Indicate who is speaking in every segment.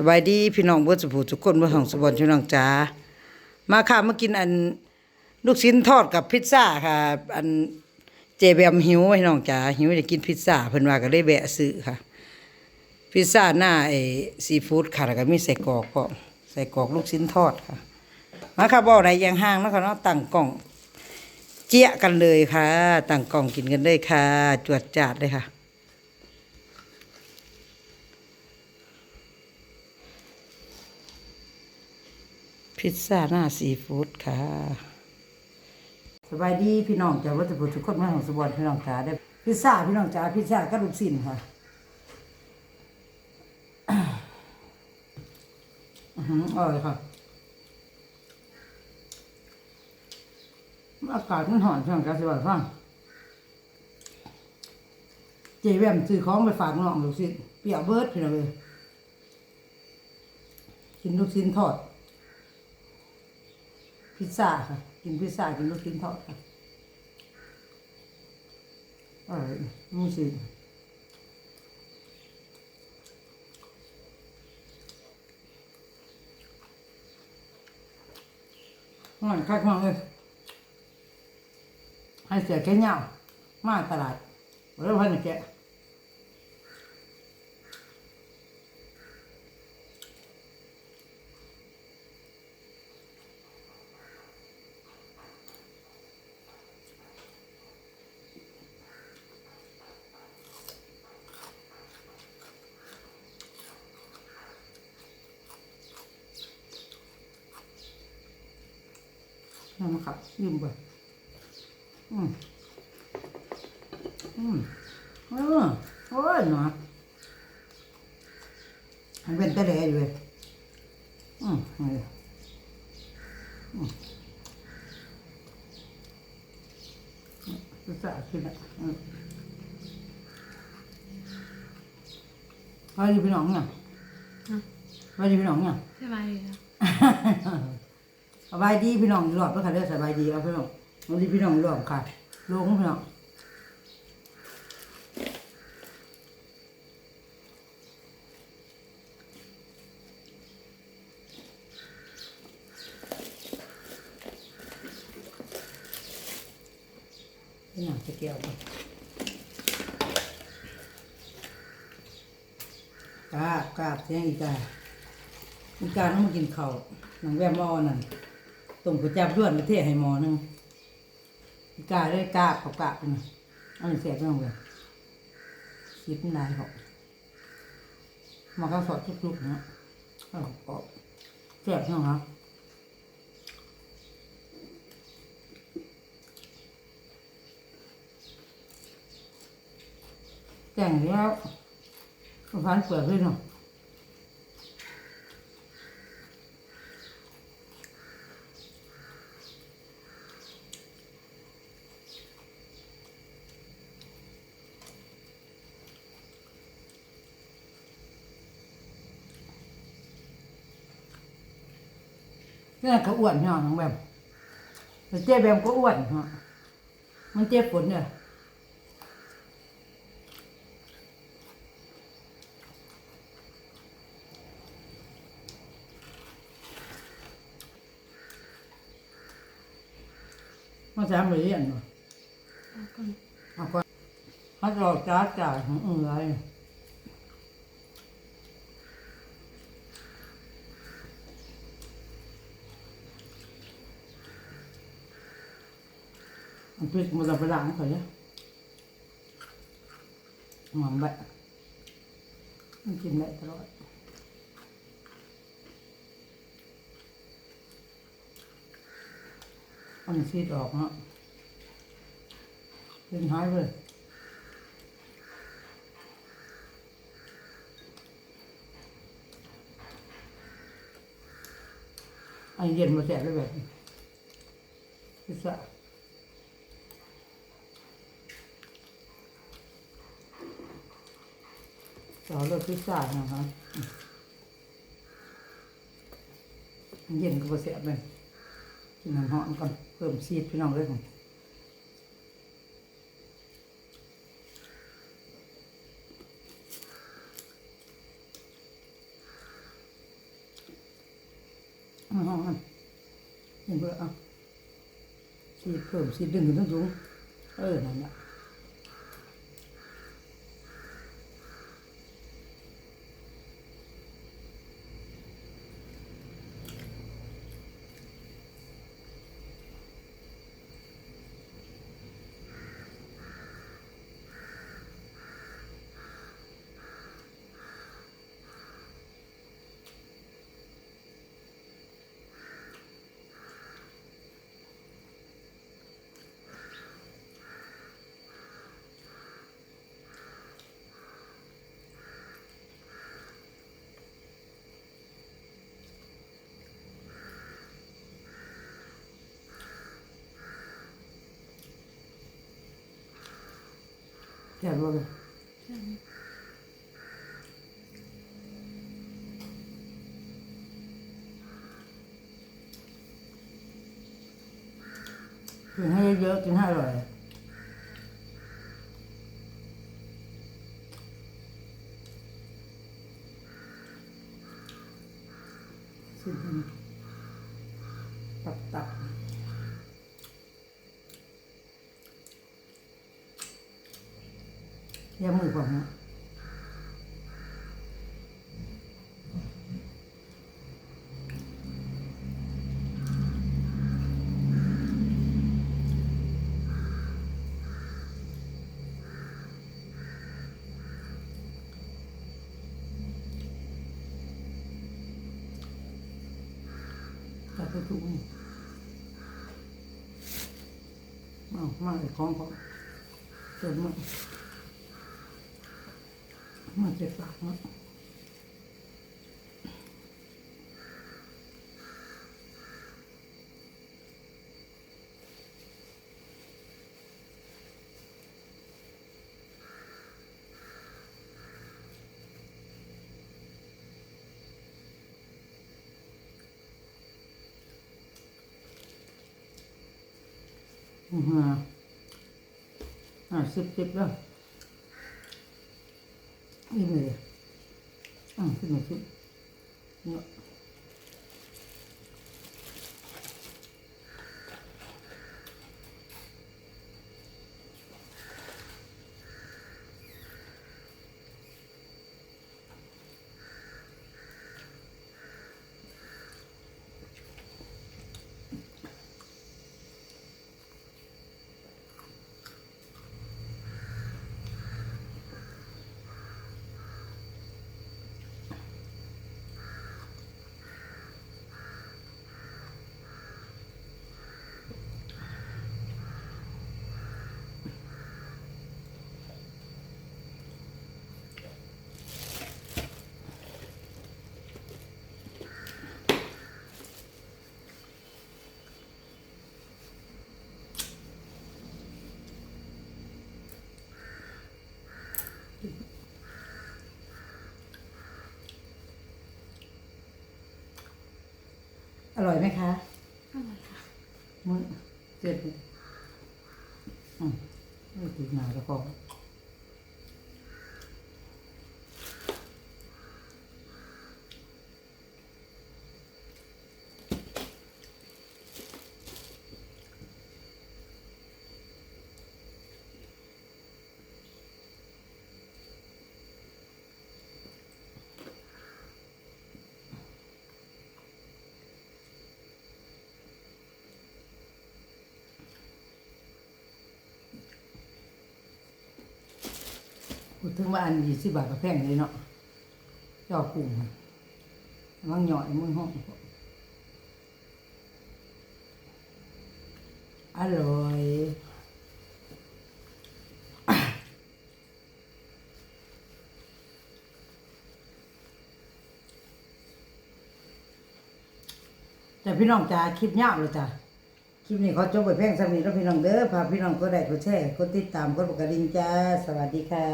Speaker 1: สบายดีพี่น้องเบิดสุภูทุกคนเบ่ห้องสบอนพี่น้องจ๋ามาค่ะมากินอันลูกชิ้นทอดกับพิซซ่าค่ะ อันเจแบมหิวพี่น้องจ๋าหิวจะกินพิซซ่าเพิ่นว่าก็ได้แวะซื้อค่ะ พิซซ่าหน้าไอ้ซีฟู้ดค่ะแล้วก็มีใส่กรอกพร้อมใส่กรอกลูกชิ้นทอดค่ะ มาค่ะบ่ไหนยังห่างแล้วค่ะเนาะตั้งกล่องเจี๊ยะกันเลยค่ะตั้งกล่องกินกันเลยค่ะ จวดจาดเลยค่ะ พิซซ่าหน้าซีฟู้ดค่ะ สบายดีพี่น้องจาวัตถุพุทุกคนมาของสบอนพี่น้องจ๋าได้พิซซ่าพี่น้องจ๋าพิซซ่าก็ลูกชิ้นค่ะอืออร่อยค่ะอากาศมันหอนพี่น้องจ๋าสบายฟังเจแวมซื้อของไปฝากน้องลูกชิ้นเปียวเบิร์ดพี่น้องเลยกินลูกชิ้นทอด พิซซ่าค่ะ กินพิซซ่ากินลูกชิ้นทอดค่ะอร่อยมูสิงอนคักมากเลยให้เสียแค่เงามาตลาดแล้วพันแกะ นั่นนะครับยืมไปอืมอืมเออโอ้ยหนามันเป็นตะแหลอยู่เลยอืมนี่อืมพิซซ่าขึ้นอะอืมไปดิพี่น้องเนี่ยไปดิพี่น้องเนี่ย
Speaker 2: สบายดีครับ
Speaker 1: สบายดีพี่น้องรอบแล้วค่ะเด้อสบายดีเอาพี่น้องวันนี้พี่น้องรอบค่ะลงพี่น้องพี่น้องจะเกี่ยวกันกราบกราบเสียงอีกาอีกาต้องมากินข้าวหนังแวมหมอนั่น ต้มก๋วยจับด้วนประเทศให้หมอนึงกาได้กาบเขากราบนอันเสียบไม่ลงเลยคิดนายเขามาข้าสอดทุกๆนะเอาออกเสียบใช่ไหมครับแต่งแล้วฟันเปลือกด้วยเนาะ นี่ก็อ้วนเนาะน้องแบมแต่เจ๊แบมก็อ้วนเนาะมันเจ็บฝนเนี่ยมาสามไปเรียนเนาะ
Speaker 2: เอาก่อน
Speaker 1: เอาก่อนฮัดรอจ้าจ่ายของเอือย มันพริกมันจะไปล้างเขาเนี่ยหอมแบบมันกินได้ตลอดอันซีดออกเนาะเป็นหายไปเลยอันเย็นมาแสบเลยแบบนี้พิซซ่า ต่อเลือกพิซซ่านะคะอืมอันเย็นก็มาแสบเลยกินน้ำหอมก่อนเพิ่มซีดพี่น้องเลยของอเอาเอาเอาเห็นเบื่อเอาสีเพิ่มสีดดึงขึ้นสูงเออนั่นแหละ แค่ว่าเลย
Speaker 2: ใช่ไหม
Speaker 1: กินให้เยอะๆกินให้อร่อยสิตับตับ ๆอย่ามือผมนะจับไปถุงเอามาเลยของของเติมมา มาเจ็บปากเนาะอือฮะอ่าสิบสิบแล้ว นี่เลยอ่า ร่อยไหมคะ
Speaker 2: อร่อยค่ะ
Speaker 1: มึงเจ็ดอืมไม่ติดหนาแล้วก็ ถึงว่าอันยี่สิบบาทก็แพงเลยเนาะเจ้ากุ้งน่ะมังหน่อยมึงห้องอร่อยแต่พี่น้องจ๋าคลิปยาวเลยจ้ะ คลิปนี้ขอจบไปเพียงสำนี้แล้วพี่น้องเด้อพาพี่น้องก็ได้กดแชร์กดติดตามกดกระดิ่งจ้า สวัสดีค่ะ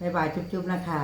Speaker 1: บ๊ายบายจุ๊บๆนะคะ